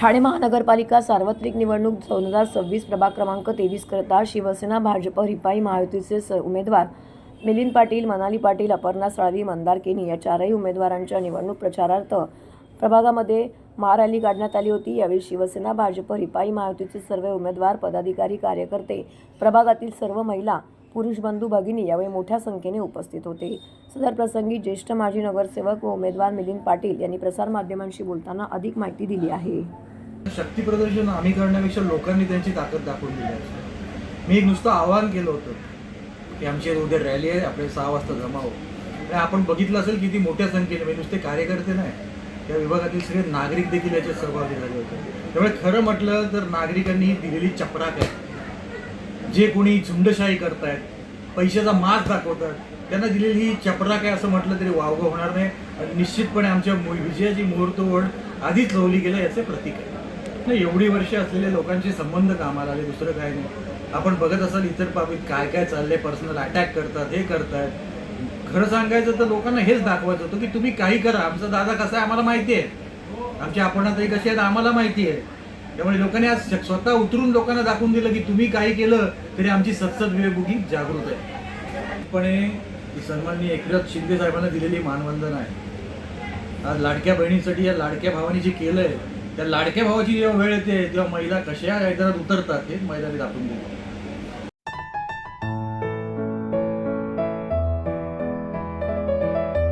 ठाणे महानगरपालिका सार्वत्रिक निवडणूक दोन हजार सव्वीस प्रभाग क्रमांक तेवीस करता शिवसेना भाजप रिपाई महायुतीचे स उमेदवार मिलिंद पाटील मनाली पाटील अपर्णा साळवी मंदार केनी या चारही उमेदवारांच्या निवडणूक प्रचारार्थ प्रभागामध्ये महारॅली काढण्यात आली होती. यावेळी शिवसेना भाजप रिपाई महायुतीचे सर्व उमेदवार पदाधिकारी कार्यकर्ते प्रभागातील सर्व महिला पुरुष बंधू भगिनी यावेळी मोठ्या संख्येने उपस्थित होते. सदर प्रसंगी ज्येष्ठ माजी नगरसेवक व उमेदवार मिलिंद पाटील यांनी प्रसारमाध्यमांशी बोलताना अधिक माहिती दिली आहे. शक्ती प्रदर्शन आम्ही करण्यापेक्षा लोकांनी त्यांची ताकद दाखवून दिली आहे. मी एक नुसतं आवाहन केलं होतं की आमची उद्या रॅली आहे आपले सहा वाजता जमा हो आणि आपण बघितलं असेल किती मोठ्या संख्येने म्हणजे नुसते कार्यकर्ते नाही त्या विभागातील सगळे नागरिक देखील याच्यात सहभागी झाले होते. त्यामुळे खरं म्हटलं तर नागरिकांनी ही दिलेली चपराक आहे. जे कोणी झुंडशाही करतायत पैशाचा मास दाखवतात त्यांना दिलेली ही चपराक आहे असं म्हटलं तरी वावगं होणार नाही. आणि निश्चितपणे आमच्या विजयाची मुहूर्तवड आधीच लावली गेलं याचे प्रतीक आहे. नाही, एवढी वर्ष असलेल्या लोकांचे संबंध कामाला आले दुसरं काय नाही. आपण बघत असाल इतर बाबीत काय काय चाललंय पर्सनल अटॅक करतात हे करतात. खरं सांगायचं तर लोकांना हेच दाखवायचं होतं की तुम्ही काही करा. आमचा दादा कसा आहे आम्हाला माहिती आहे. आमच्या आपणातही कसे आहेत आम्हाला माहिती आहे. त्यामुळे लोकांनी आज स्वतः उतरून लोकांना दाखवून दिलं की तुम्ही काही केलं तरी आमची सतसत विवेकबुगी जागृत आहे. पण सन्माननी एकनाथ शिंदे साहेबांना दिलेली मानवंदन आहे. आज लाडक्या बहिणीसाठी या लाडक्या भावाने जे केलंय त्या लाडक्या भावाची जेव्हा वेळ येते तेव्हा महिला कशा मैदानात उतरतात हे मैदानी दाखवून दिलं.